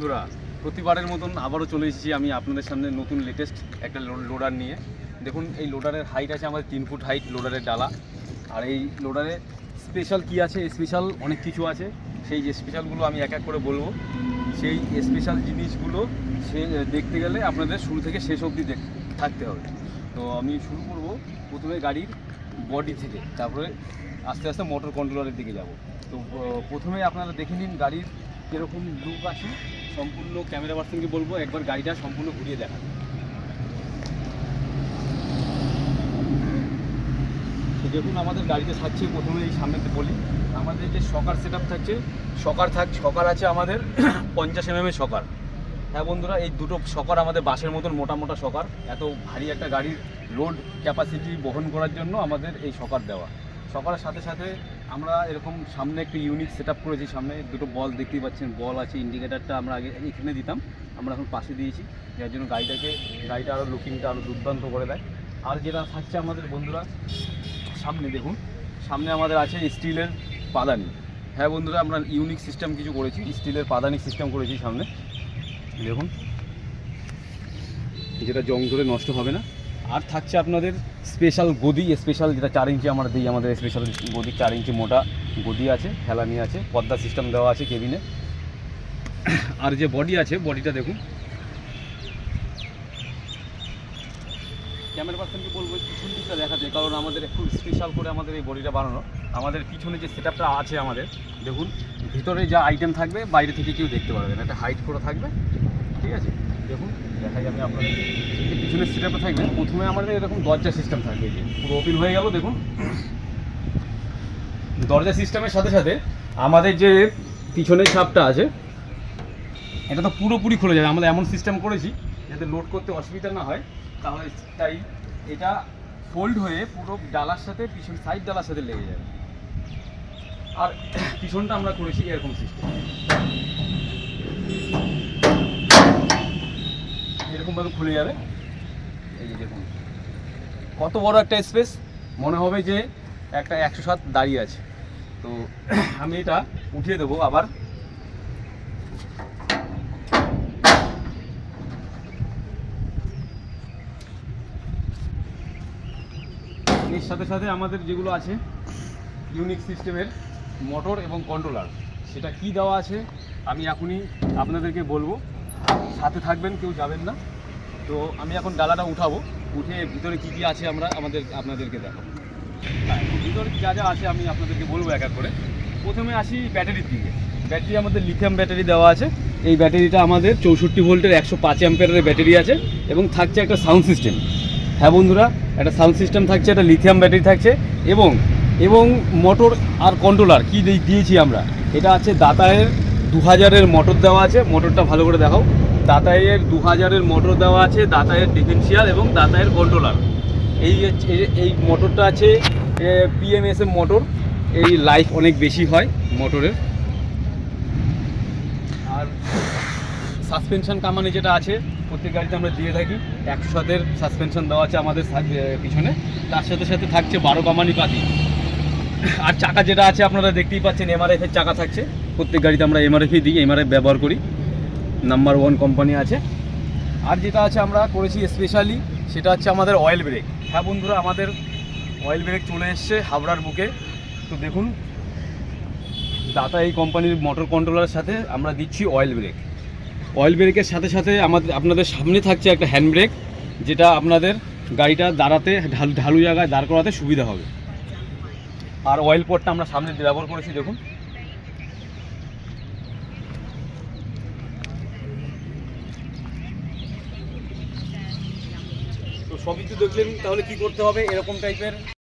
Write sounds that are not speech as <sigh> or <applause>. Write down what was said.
বন্ধুরা, প্রতিবারের মতন আবারও চলে এসেছি আমি আপনাদের সামনে নতুন লেটেস্ট একটা লোডার নিয়ে। দেখুন, এই লোডারের হাইট আছে আমাদের তিন ফুট হাইট লোডারের ডালা। আর এই লোডারে স্পেশাল কি আছে? স্পেশাল অনেক কিছু আছে। সেই স্পেশালগুলো আমি এক এক করে বলব। সেই স্পেশাল জিনিসগুলো সে, দেখতে গেলে আপনাদের শুরু থেকে শেষ অবধি থাকতে হবে। তো আমি শুরু করব প্রথমে গাড়ির বডি থেকে। তারপরে আস্তে আস্তে মোটর কন্ট্রোলারের দিকে যাব। তো প্রথমে আপনারা দেখে নিন গাড়ির কীরকম লুক আছে। সম্পূর্ণ ক্যামেরা পার্সনকে বলব, একবার গাড়িটা সম্পূর্ণ ঘুরিয়ে দেখান তো দেখুন, আমাদের গাড়িতে থাকছে প্রথমে এই সামনেতে বলি আমাদের যে সকার সেট থাকছে, সকার থাক, সকার আছে আমাদের <clears throat> পঞ্চাশ এম সকার। হ্যাঁ বন্ধুরা, এই দুটো সকার আমাদের বাসের মতন মোটা মোটা সকার। এত ভারী একটা গাড়ির লোড ক্যাপাসিটি বহন করার জন্য আমাদের এই সকার দেওয়া। সকারের সাথে সাথে আমরা এরকম সামনে একটু ইউনিক সেট করেছি, সামনে দুটো বল দেখতেই পাচ্ছেন বল আছে ইন্ডিকেটারটা আমরা আগে এখানে দিতাম, আমরা এখন পাশে দিয়েছি, যার জন্য গাড়িটাকে, গাড়িটা আরও লুকিংটা আরও দুর্দান্ত করে দেয়। আর যেটা থাকছে আমাদের বন্ধুরা, সামনে দেখুন, সামনে আমাদের আছে স্টিলের পাদানি। হ্যাঁ বন্ধুরা, আমরা ইউনিক সিস্টেম কিছু করেছি, স্টিলের পাদানি সিস্টেম করেছি সামনে। দেখুন, যেটা জং ধরে নষ্ট হবে না। আর থাকছে আপনাদের স্পেশাল গদি স্পেশাল যেটা চার ইঞ্চি আমরা দিই, আমাদের স্পেশাল গদি চার ইঞ্চি মোটা গদি আছে ফেলানি আছে পর্দা সিস্টেম দেওয়া আছে কেবিনে আর যে বডি আছে বডিটা দেখুন। ক্যামেরা পার্সনকে বলব পিছন দিকটা দেখাতে কারণ আমাদের একটু স্পেশাল করে আমাদের এই বডিটা বানানো। আমাদের পিছনে যে সেট আছে আমাদের, দেখুন, ভিতরে যা আইটেম থাকবে, বাইরে থেকে কেউ দেখতে পারবে না একটা হাইট করে থাকবে, ঠিক আছে? দেখুন দেখা যাবে আপনাদের। এই পিছনের সেট থাকবে। প্রথমে আমাদের এরকম দরজা সিস্টেম থাকবে যে। পুরো ওপেন হয়ে গেল, দেখুন। দরজা সিস্টেমের সাথে সাথে আমাদের যে পিছনের ছাপটা আছে, এটা তো পুরোপুরি খুলে যাবে। আমরা এমন সিস্টেম করেছি যাতে লোড করতে অসুবিধা না হয়। তাহলে তাই এটা ফোল্ড হয়ে পুরো ডালার সাথে, পিছন সাইড ডালার সাথে লেগে যাবে। আর পিছনটা আমরা করেছি এরকম সিস্টেম এরকমভাবে খুলে যাবে। এই যে দেখুন, কত বড় একটা স্পেস মনে হবে যে একটা একশো সাত দাঁড়িয়ে আছে। তো <clears throat> আমি এটা উঠিয়ে দেবো আবার। এর সাথে সাথে আমাদের যেগুলো আছে ইউনিক সিস্টেমের মোটর এবং কন্ট্রোলার সেটা কি দেওয়া আছে, আমি এখনই আপনাদেরকে বলব। সাথে থাকবেন কেউ যাবেন না। তো আমি এখন ডালাটা উঠাবো। উঠে ভিতরে কি কি আছে আমরা আমাদের আপনাদেরকে দেখাবো। হ্যাঁ, ভিতরে যা যা আছে আমি আপনাদেরকে বলব এক এক করে। প্রথমে আসি ব্যাটারির দিকে। ব্যাটারি আমাদের লিথিয়াম ব্যাটারি দেওয়া আছে। এই ব্যাটারিটা আমাদের চৌষট্টি ভোল্টের একশো পাঁচ অ্যাম্পিয়ারের ব্যাটারি আছে এবং থাকছে একটা সাউন্ড সিস্টেম। হ্যাঁ বন্ধুরা একটা সাউন্ড সিস্টেম থাকছে একটা লিথিয়াম ব্যাটারি থাকছে এবং এবং মোটর আর কন্ট্রোলার কী দিয়েছি আমরা? এটা আছে দাতায়ের দু হাজারের মোটর দেওয়া আছে। মোটরটা ভালো করে দেখাও। দাতায়ের দু হাজারের মোটর দেওয়া আছে দাতায়ের ডিফেন্সিয়াল এবং দাতায়ের কন্ট্রোলার এই এই- মোটরটা আছে পিএমএসএম মোটর এই লাইফ অনেক বেশি হয় মোটরের আর সাসপেনশন কামানি যেটা আছে, প্রত্যেক গাড়িতে আমরা দিয়ে থাকি। একশো সাতের সাসপেনশন দেওয়া আছে আমাদের পিছনে। তার সাথে সাথে থাকছে বারো কামানি পাতি আর চাকা যেটা আছে আপনারা দেখতেই পাচ্ছেন এমআরএফ এর চাকা থাকছে। প্রত্যেক গাড়িতে আমরা এমআরএফই দিই এমআরএফ ব্যবহার করি। নাম্বার ওয়ান কোম্পানি আছে। আর যেটা আছে আমরা করেছি স্পেশালি সেটা হচ্ছে আমাদের অয়েল ব্রেক হ্যাঁ বন্ধুরা, আমাদের অয়েল ব্রেক চলে এসছে হাবড়ার বুকে। তো দেখুন, দাতা এই কোম্পানির মোটর কন্ট্রোলারের সাথে আমরা দিচ্ছি অয়েল ব্রেক অয়েল ব্রেকের সাথে সাথে আমাদের, আপনাদের সামনে থাকছে একটা হ্যান্ড ব্রেক যেটা আপনাদের গাড়িটা দাঁড়াতে, ঢালু ঢালু জায়গায় দাঁড় করাতে সুবিধা হবে। আর অয়েল পটটা আমরা সামনে ব্যবহার করেছি, দেখুন। সবই তো দেখলেন তাহলে কি করতে হবে? এরকম টাইপের